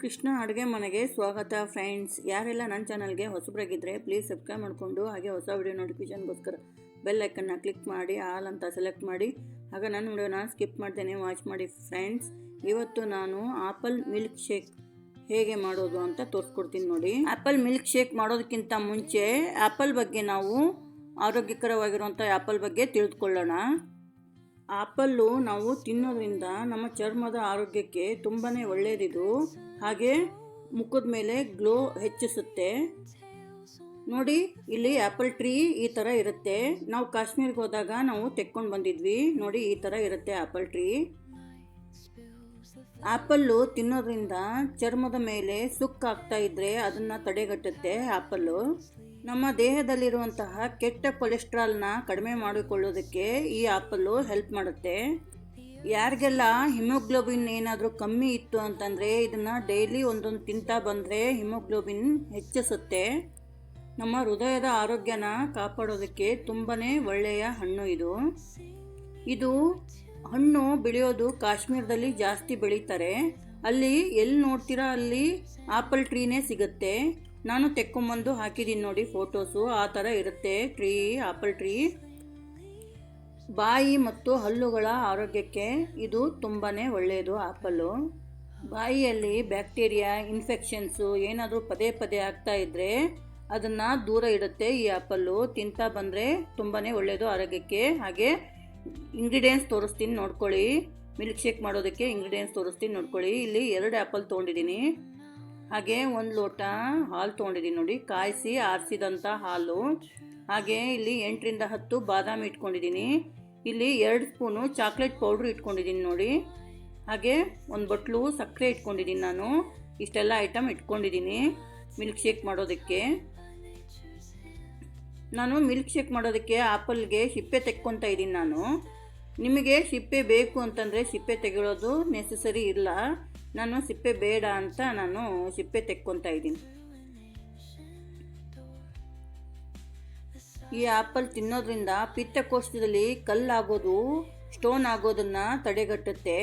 ಕೃಷ್ಣ ಅಡುಗೆ ಮನೆಗೆ ಸ್ವಾಗತ ಫ್ರೆಂಡ್ಸ್ ಯಾರೆಲ್ಲ ನನ್ನ ಚಾನಲ್ಗೆ ಹೊಸಬ್ರಾಗಿದ್ದರೆ ಪ್ಲೀಸ್ ಸಬ್ಸ್ಕ್ರೈಬ್ ಮಾಡಿಕೊಂಡು ಹಾಗೆ ಹೊಸ ವಿಡಿಯೋ ನೋಟಿಫಿಕೇಷನ್ಗೋಸ್ಕರ ಬೆಲ್ ಐಕನ್ನ ಕ್ಲಿಕ್ ಮಾಡಿ ಆಲ್ ಅಂತ ಸೆಲೆಕ್ಟ್ ಮಾಡಿ. ಆಗ ನನ್ನ ವಿಡಿಯೋನ ಸ್ಕಿಪ್ ಮಾಡ್ತೇನೆ ವಾಚ್ ಮಾಡಿ ಫ್ರೆಂಡ್ಸ್ ಇವತ್ತು ನಾನು ಆಪಲ್ ಮಿಲ್ಕ್ ಶೇಕ್ ಹೇಗೆ ಮಾಡೋದು ಅಂತ ತೋರಿಸ್ಕೊಡ್ತೀನಿ ನೋಡಿ. ಆ್ಯಪಲ್ ಮಿಲ್ಕ್ ಶೇಕ್ ಮಾಡೋದಕ್ಕಿಂತ ಮುಂಚೆ ಆ್ಯಪಲ್ ಬಗ್ಗೆ ನಾವು ಆರೋಗ್ಯಕರವಾಗಿರುವಂಥ ಆ್ಯಪಲ್ ಬಗ್ಗೆ ತಿಳಿದುಕೊಳ್ಳೋಣ ಆಪಲ್ಲು ನಾವು ತಿನ್ನೋದ್ರಿಂದ ನಮ್ಮ ಚರ್ಮದ ಆರೋಗ್ಯಕ್ಕೆ ತುಂಬಾ ಒಳ್ಳೆಯದಿದು ಹಾಗೆ ಮುಖದ ಮೇಲೆ ಗ್ಲೋ ಹೆಚ್ಚಿಸುತ್ತೆ. ನೋಡಿ, ಇಲ್ಲಿ ಆ್ಯಪಲ್ ಟ್ರೀ ಈ ಥರ ಇರುತ್ತೆ. ನಾವು ಕಾಶ್ಮೀರ್ಗೆ ಹೋದಾಗ ನಾವು ತೆಕ್ಕೊಂಡು ಬಂದಿದ್ವಿ. ನೋಡಿ, ಈ ಥರ ಇರುತ್ತೆ ಆ್ಯಪಲ್ ಟ್ರೀ. ಆ್ಯಪಲ್ಲು ತಿನ್ನೋದ್ರಿಂದ ಚರ್ಮದ ಮೇಲೆ ಸುಕ್ಕಾಗ್ತಾ ಇದ್ದರೆ ಅದನ್ನು ತಡೆಗಟ್ಟುತ್ತೆ ಆ್ಯಪಲ್ಲು ನಮ್ಮ ದೇಹದಲ್ಲಿರುವಂತಹ ಕೆಟ್ಟ ಕೊಲೆಸ್ಟ್ರಾಲ್ನ ಕಡಿಮೆ ಮಾಡಿಕೊಳ್ಳೋದಕ್ಕೆ ಈ ಆ್ಯಪಲ್ಲು ಹೆಲ್ಪ್ ಮಾಡುತ್ತೆ. ಯಾರಿಗೆಲ್ಲ ಹಿಮೋಗ್ಲೋಬಿನ್ ಏನಾದರೂ ಕಮ್ಮಿ ಇತ್ತು ಅಂತಂದರೆ ಇದನ್ನು ಡೈಲಿ ಒಂದೊಂದು ತಿಂತಾ ಬಂದರೆ ಹಿಮೋಗ್ಲೋಬಿನ್ ಹೆಚ್ಚಿಸುತ್ತೆ. ನಮ್ಮ ಹೃದಯದ ಆರೋಗ್ಯನ ಕಾಪಾಡೋದಕ್ಕೆ ತುಂಬಾ ಒಳ್ಳೆಯ ಹಣ್ಣು ಇದು. ಇದು ಹಣ್ಣು ಬೆಳೆಯೋದು ಕಾಶ್ಮೀರದಲ್ಲಿ ಜಾಸ್ತಿ ಬೆಳೀತಾರೆ. ಅಲ್ಲಿ ಎಲ್ಲಿ ನೋಡ್ತೀರಾ ಅಲ್ಲಿ ಆಪಲ್ ಟ್ರೀನೇ ಸಿಗುತ್ತೆ. ನಾನು ತೆಕ್ಕೊಂಬಂದು ಹಾಕಿದ್ದೀನಿ ನೋಡಿ ಫೋಟೋಸು, ಆ ಥರ ಇರುತ್ತೆ ಟ್ರೀ, ಆಪಲ್ ಟ್ರೀ. ಬಾಯಿ ಮತ್ತು ಹಲ್ಲುಗಳ ಆರೋಗ್ಯಕ್ಕೆ ಇದು ತುಂಬಾ ಒಳ್ಳೆಯದು ಆಪಲ್ಲು. ಬಾಯಿಯಲ್ಲಿ ಬ್ಯಾಕ್ಟೀರಿಯಾ, ಇನ್ಫೆಕ್ಷನ್ಸು ಏನಾದರೂ ಪದೇ ಪದೇ ಆಗ್ತಾ ಇದ್ದರೆ ಅದನ್ನು ದೂರ ಇಡುತ್ತೆ ಈ ಆ್ಯಪಲ್ಲು ತಿಂತಾ ಬಂದರೆ ತುಂಬಾ ಒಳ್ಳೆಯದು ಆರೋಗ್ಯಕ್ಕೆ. ಹಾಗೆ ಇಂಗ್ರೀಡಿಯೆಂಟ್ಸ್ ತೋರಿಸ್ತೀನಿ ನೋಡ್ಕೊಳ್ಳಿ. ಮಿಲ್ಕ್ ಶೇಕ್ ಮಾಡೋದಕ್ಕೆ ಇಂಗ್ರೀಡಿಯೆಂಟ್ಸ್ ತೋರಿಸ್ತೀನಿ ನೋಡ್ಕೊಳ್ಳಿ. ಇಲ್ಲಿ ಎರಡು ಆ್ಯಪಲ್ ತೊಗೊಂಡಿದ್ದೀನಿ. ಹಾಗೆ ಒಂದು ಲೋಟ ಹಾಲು ತೊಗೊಂಡಿದ್ದೀನಿ ನೋಡಿ, ಕಾಯಿಸಿ ಆರಿಸಿದಂಥ ಹಾಲು. ಹಾಗೆ ಇಲ್ಲಿ ಎಂಟರಿಂದ ಹತ್ತು ಬಾದಾಮಿ ಇಟ್ಕೊಂಡಿದ್ದೀನಿ ಇಲ್ಲಿ ಎರಡು ಸ್ಪೂನು ಚಾಕ್ಲೇಟ್ ಪೌಡ್ರ್ ಇಟ್ಕೊಂಡಿದ್ದೀನಿ ನೋಡಿ. ಹಾಗೆ ಒಂದು ಬಟ್ಲು ಸಕ್ಕರೆ ಇಟ್ಕೊಂಡಿದ್ದೀನಿ ನಾನು. ಇಷ್ಟೆಲ್ಲ ಐಟಮ್ ಇಟ್ಕೊಂಡಿದ್ದೀನಿ ಮಿಲ್ಕ್ ಶೇಕ್ ಮಾಡೋದಕ್ಕೆ. ನಾನು ಮಿಲ್ಕ್ ಶೇಕ್ ಮಾಡೋದಕ್ಕೆ ಆಪಲ್ಗೆ ಸಿಪ್ಪೆ ತೆಕ್ಕೊತಾ ಇದ್ದೀನಿ ನಾನು. ನಿಮಗೆ ಸಿಪ್ಪೆ ಬೇಕು ಅಂತಂದರೆ ಸಿಪ್ಪೆ ತೆಗೆಯೋದು ನೆಸಸರಿ ಇಲ್ಲ. ನಾನು ಸಿಪ್ಪೆ ಬೇಡ ಅಂತ ನಾನು ಸಿಪ್ಪೆ ತೆಕ್ಕೊತಾ ಇದ್ದೀನಿ. ಈ ಆಪಲ್ ತಿನ್ನೋದ್ರಿಂದ ಪಿತ್ತಕೋಶದಲ್ಲಿ ಕಲ್ಲಾಗೋದು, ಸ್ಟೋನ್ ಆಗೋದನ್ನು ತಡೆಗಟ್ಟುತ್ತೆ.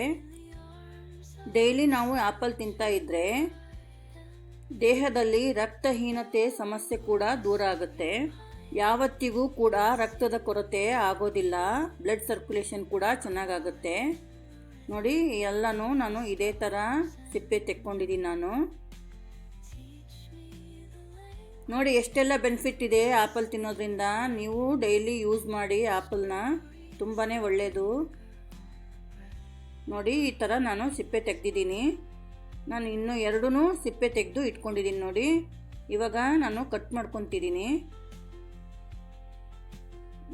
ಡೈಲಿ ನಾವು ಆಪಲ್ ತಿಂತಾ ಇದ್ದರೆ ದೇಹದಲ್ಲಿ ರಕ್ತಹೀನತೆ ಸಮಸ್ಯೆ ಕೂಡ ದೂರ ಆಗುತ್ತೆ. ಯಾವತ್ತಿಗೂ ಕೂಡ ರಕ್ತದ ಕೊರತೆ ಆಗೋದಿಲ್ಲ, ಬ್ಲಡ್ ಸರ್ಕ್ಯುಲೇಷನ್ ಕೂಡ ಚೆನ್ನಾಗಾಗುತ್ತೆ. ನೋಡಿ, ಎಲ್ಲನೂ ನಾನು ಇದೇ ಥರ ಸಿಪ್ಪೆ ತೆಕ್ಕೊಂಡಿದ್ದೀನಿ ನಾನು. ನೋಡಿ, ಎಷ್ಟೆಲ್ಲ ಬೆನಿಫಿಟ್ ಇದೆ ಆ್ಯಪಲ್ ತಿನ್ನೋದ್ರಿಂದ. ನೀವು ಡೈಲಿ ಯೂಸ್ ಮಾಡಿ ಆ್ಯಪಲ್ನ ತುಂಬಾ ಒಳ್ಳೆಯದು ನೋಡಿ, ಈ ಥರ ನಾನು ಸಿಪ್ಪೆ ತೆಗ್ದಿದ್ದೀನಿ. ನಾನು ಇನ್ನೂ ಎರಡೂ ಸಿಪ್ಪೆ ತೆಗೆದು ಇಟ್ಕೊಂಡಿದ್ದೀನಿ ನೋಡಿ. ಇವಾಗ ನಾನು ಕಟ್ ಮಾಡ್ಕೊತಿದ್ದೀನಿ.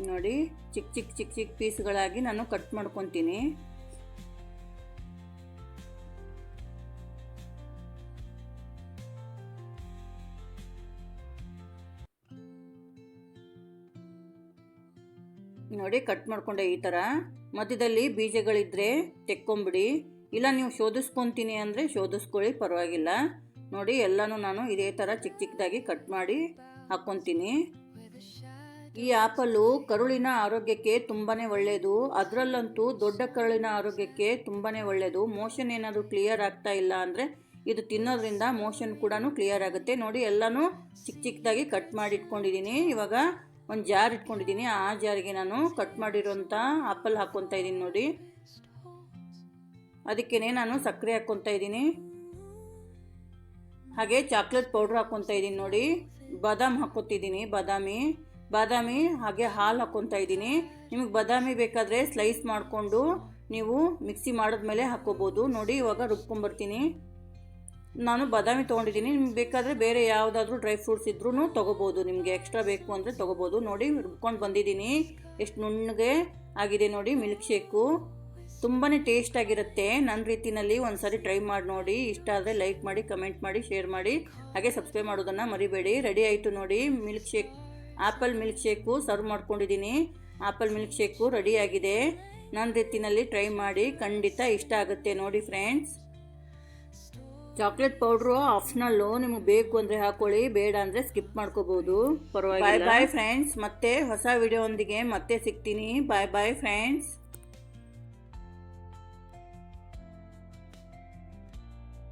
ನೋಡಿ ಚಿಕ್ಕ ಚಿಕ್ಕ ಚಿಕ್ಕ ಚಿಕ್ಕ ಪೀಸ್ಗಳಾಗಿ ನಾನು ಕಟ್ ಮಾಡ್ಕೊತೀನಿ. ನೋಡಿ ಕಟ್ ಮಾಡ್ಕೊಂಡೆ ಈ ಥರ ಮಧ್ಯದಲ್ಲಿ ಬೀಜಗಳಿದ್ದರೆ ತೆಕ್ಕೊಂಬಿಡಿ. ಇಲ್ಲ, ನೀವು ಶೋಧಿಸ್ಕೊತೀನಿ ಅಂದರೆ ಶೋಧಿಸ್ಕೊಳ್ಳಿ, ಪರವಾಗಿಲ್ಲ. ನೋಡಿ, ಎಲ್ಲನೂ ನಾನು ಇದೇ ಥರ ಚಿಕ್ಕ ಚಿಕ್ಕದಾಗಿ ಕಟ್ ಮಾಡಿ ಹಾಕ್ಕೊತೀನಿ ಈ ಆ್ಯಪಲ್ಲು ಕರುಳಿನ ಆರೋಗ್ಯಕ್ಕೆ ತುಂಬಾ ಒಳ್ಳೆಯದು ಅದರಲ್ಲಂತೂ ದೊಡ್ಡ ಕರುಳಿನ ಆರೋಗ್ಯಕ್ಕೆ ತುಂಬಾ ಒಳ್ಳೆಯದು ಮೋಷನ್ ಏನಾದರೂ ಕ್ಲಿಯರ್ ಆಗ್ತಾ ಇಲ್ಲ ಅಂದರೆ ಇದು ತಿನ್ನೋದ್ರಿಂದ ಮೋಷನ್ ಕೂಡ ಕ್ಲಿಯರ್ ಆಗುತ್ತೆ. ನೋಡಿ, ಎಲ್ಲನೂ ಚಿಕ್ಕ ಚಿಕ್ಕದಾಗಿ ಕಟ್ ಮಾಡಿ ಇಟ್ಕೊಂಡಿದ್ದೀನಿ ಇವಾಗ ಒಂದು ಜಾರ್ ಇಟ್ಕೊಂಡಿದ್ದೀನಿ ಆ ಜಾರಿಗೆ ನಾನು ಕಟ್ ಮಾಡಿರೋಂಥ ಆಪಲ್ ಹಾಕ್ಕೊತಾ ಇದ್ದೀನಿ ನೋಡಿ. ಅದಕ್ಕೇ ನಾನು ಸಕ್ಕರೆ ಹಾಕ್ಕೊತಾ ಇದ್ದೀನಿ ಹಾಗೆ ಚಾಕ್ಲೇಟ್ ಪೌಡ್ರ್ ಹಾಕ್ಕೊತಾ ಇದ್ದೀನಿ ನೋಡಿ. ಬಾದಾಮ್ ಹಾಕ್ಕೊತಿದ್ದೀನಿ ಬಾದಾಮಿ. ಬಾದಾಮಿ ಹಾಗೆ ಹಾಲು ಹಾಕ್ಕೊತಾ ಇದ್ದೀನಿ ನಿಮಗೆ ಬಾದಾಮಿ ಬೇಕಾದರೆ ಸ್ಲೈಸ್ ಮಾಡಿಕೊಂಡು ನೀವು ಮಿಕ್ಸಿ ಮಾಡಿದ್ಮೇಲೆ ಹಾಕ್ಕೋಬೋದು ನೋಡಿ ಇವಾಗ ರುಬ್ಕೊಂಬರ್ತೀನಿ ನಾನು ಬಾದಾಮಿ ತೊಗೊಂಡಿದ್ದೀನಿ. ನಿಮ್ಗೆ ಬೇಕಾದರೆ ಬೇರೆ ಯಾವುದಾದ್ರೂ ಡ್ರೈ ಫ್ರೂಟ್ಸ್ ಇದ್ರೂ ತೊಗೋಬೋದು. ನಿಮಗೆ ಎಕ್ಸ್ಟ್ರಾ ಬೇಕು ಅಂದರೆ ತೊಗೋಬೋದು. ನೋಡಿ, ರುಬ್ಕೊಂಡು ಬಂದಿದ್ದೀನಿ. ಎಷ್ಟು ನುಣ್ಣಗೆ ಆಗಿದೆ ನೋಡಿ ಮಿಲ್ಕ್ ಶೇಕು ತುಂಬಾ ಟೇಸ್ಟಾಗಿರುತ್ತೆ ನನ್ನ ರೀತಿಯಲ್ಲಿ ಒಂದು ಸಾರಿ ಟ್ರೈ ಮಾಡಿ ನೋಡಿ. ಇಷ್ಟ ಆದರೆ ಲೈಕ್ ಮಾಡಿ ಕಮೆಂಟ್ ಮಾಡಿ ಶೇರ್ ಮಾಡಿ. ಹಾಗೆ ಸಬ್ಸ್ಕ್ರೈಬ್ ಮಾಡೋದನ್ನು ಮರಿಬೇಡಿ. ರೆಡಿ ಆಯಿತು ನೋಡಿ milk shake apple milk shake serve ಮಾಡ್ಕೊಂಡಿದ್ದೀನಿ. ಆಪಲ್ ಮಿಲ್ಕ್ ಶೇಕು ಆಗಿದೆ. ನನ್ನ ರೀತಿಯಲ್ಲಿ ಟ್ರೈ ಮಾಡಿ, ಖಂಡಿತ ಇಷ್ಟ ಆಗುತ್ತೆ ನೋಡಿ ಫ್ರೆಂಡ್ಸ್ ಚಾಕ್ಲೇಟ್ ಪೌಡ್ರು, ಆಪ್ಷನಲ್ಲು ನಿಮಗೆ ಬೇಕು ಅಂದರೆ ಹಾಕೊಳ್ಳಿ, ಬೇಡ ಅಂದರೆ ಸ್ಕಿಪ್ ಮಾಡ್ಕೋಬೋದು. ಪರವಾಗಿಲ್ಲ. ಬಾಯ್ ಬಾಯ್ ಫ್ರೆಂಡ್ಸ್ ಮತ್ತೆ ಹೊಸ ವಿಡಿಯೋ ಒಂದಿಗೆ ಮತ್ತೆ ಸಿಗ್ತೀನಿ. ಬಾಯ್ ಬಾಯ್ ಫ್ರೆಂಡ್ಸ್